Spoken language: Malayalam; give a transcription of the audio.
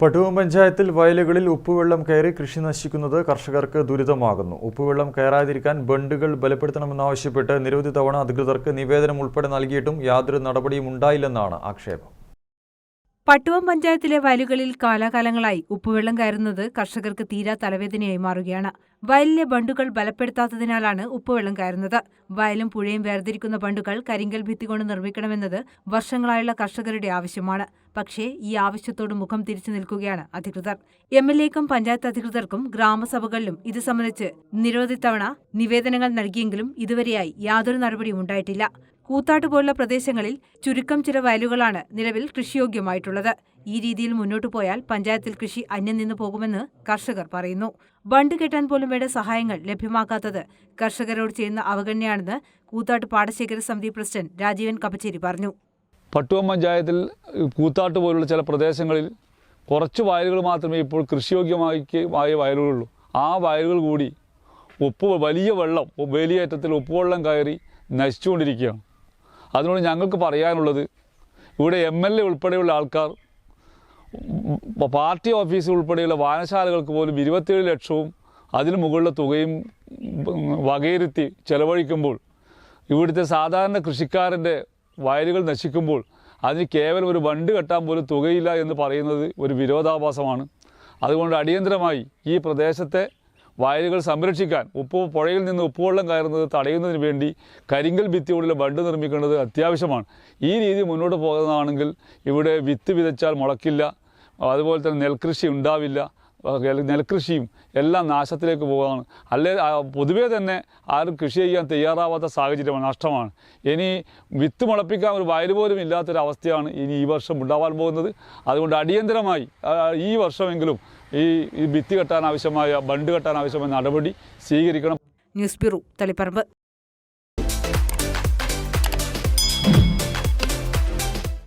പട്ടുവം പഞ്ചായത്തിൽ വയലുകളിൽ ഉപ്പുവെള്ളം കയറി കൃഷി നശിക്കുന്നത് കർഷകർക്ക് ദുരിതമാകുന്നു. ഉപ്പുവെള്ളം കയറാതിരിക്കാൻ ബണ്ടുകൾ ബലപ്പെടുത്തണമെന്നാവശ്യപ്പെട്ട് നിരവധി തവണ അധികൃതർക്ക് നിവേദനം ഉൾപ്പെടെ നൽകിയിട്ടും യാതൊരു നടപടിയും ഉണ്ടായില്ലെന്നാണ് ആക്ഷേപം. പട്ടുവം പഞ്ചായത്തിലെ വയലുകളിൽ കാലാകാലങ്ങളായി ഉപ്പുവെള്ളം കയറുന്നത് കർഷകർക്ക് തീരാ തലവേദനയായി മാറുകയാണ്. വയലിലെ ബണ്ടുകൾ ബലപ്പെടുത്താത്തതിനാലാണ് ഉപ്പുവെള്ളം കയറുന്നത്. വയലും പുഴയും വേർതിരിക്കുന്ന ബണ്ടുകൾ കരിങ്കൽ ഭിത്തി കൊണ്ട് നിർമ്മിക്കണമെന്നത് വർഷങ്ങളായുള്ള കർഷകരുടെ ആവശ്യമാണ്. പക്ഷേ ഈ ആവശ്യത്തോട് മുഖം തിരിച്ചു നിൽക്കുകയാണ് അധികൃതർ. എം എൽ എക്കും പഞ്ചായത്ത് അധികൃതർക്കും ഗ്രാമസഭകളിലും ഇത് സംബന്ധിച്ച് നിരവധി തവണ നിവേദനങ്ങൾ നൽകിയെങ്കിലും ഇതുവരെയായി യാതൊരു നടപടിയും ഉണ്ടായിട്ടില്ല. കൂത്താട്ട് പോലുള്ള പ്രദേശങ്ങളിൽ ചുരുക്കം ചില വയലുകളാണ് നിലവിൽ കൃഷിയോഗ്യമായിട്ടുള്ളത്. ഈ രീതിയിൽ മുന്നോട്ടു പോയാൽ പഞ്ചായത്തിൽ കൃഷി അന്യം നിന്നു പോകുമെന്ന് കർഷകർ പറയുന്നു. ബണ്ട് കെട്ടാൻ പോലും വേണ്ട സഹായങ്ങൾ ലഭ്യമാക്കാത്തത് കർഷകരോട് ചെയ്യുന്ന അവഗണനയാണെന്ന് കൂത്താട്ട് പാടശേഖര സമിതി പ്രസിഡന്റ് രാജീവൻ കപ്പച്ചേരി പറഞ്ഞു. പട്ടുവം പഞ്ചായത്തിൽ കൂത്താട്ട് പോലുള്ള ചില പ്രദേശങ്ങളിൽ കുറച്ച് വയലുകൾ മാത്രമേ ഇപ്പോൾ കൃഷിയോഗ്യമായി വയലുകളുള്ളൂ. ആ വയലുകൾ കൂടി ഉപ്പ് വലിയ വെള്ളം വേലിയേറ്റത്തിൽ ഉപ്പുവെള്ളം കയറി നശിച്ചുകൊണ്ടിരിക്കുകയാണ്. അതിനോട് ഞങ്ങൾക്ക് പറയാനുള്ളത്. ഇവിടെ എം എൽ എ ഉൾപ്പെടെയുള്ള ആൾക്കാർ പാർട്ടി ഓഫീസ് ഉൾപ്പെടെയുള്ള വായനശാലകൾക്ക് പോലും ഇരുപത്തിയേഴ് ലക്ഷവും അതിന് മുകളിലെ തുകയും വകയിരുത്തി ചെലവഴിക്കുമ്പോൾ ഇവിടുത്തെ സാധാരണ കൃഷിക്കാരന്റെ വയലുകൾ നശിക്കുമ്പോൾ അതിന് കേവലം ഒരു വണ്ട് കെട്ടാൻ പോലും തുകയില്ല എന്ന് പറയുന്നത് ഒരു വിരോധാഭാസമാണ്. അതുകൊണ്ട് അടിയന്തരമായി ഈ പ്രദേശത്തെ വയലുകൾ സംരക്ഷിക്കാൻ ഉപ്പ് പുഴയിൽ നിന്ന് ഉപ്പുവെള്ളം കയറുന്നത് തടയുന്നതിന് വേണ്ടി കരിങ്കൽ ഭിത്തിയോടുള്ള ബണ്ട് നിർമ്മിക്കേണ്ടത് അത്യാവശ്യമാണ്. ഈ രീതി മുന്നോട്ട് പോകുന്നതാണെങ്കിൽ ഇവിടെ വിത്ത് വിതച്ചാൽ മുളക്കില്ല അതുപോലെ തന്നെ നെൽകൃഷി ഉണ്ടാവില്ല നെൽ- നെൽകൃഷിയും എല്ലാം നാശത്തിലേക്ക് പോകുകയാണ് അല്ലെ പൊതുവേ തന്നെ ആരും കൃഷി ചെയ്യാൻ തയ്യാറാവാത്ത സാഹചര്യമാണ് നഷ്ടമാണ്. ഇനി വിത്ത് മുളപ്പിക്കാൻ ഒരു വയൽ പോലും ഇല്ലാത്തൊരവസ്ഥയാണ് ഇനി ഈ വർഷം ഉണ്ടാവാൻ പോകുന്നത്. അതുകൊണ്ട് അടിയന്തരമായി ഈ വർഷമെങ്കിലും ഈ ഭിത്തി കെട്ടാൻ ആവശ്യമായ ബണ്ട് കെട്ടാൻ ആവശ്യമായ നടപടി സ്വീകരിക്കണം. News bureau Taliparamba.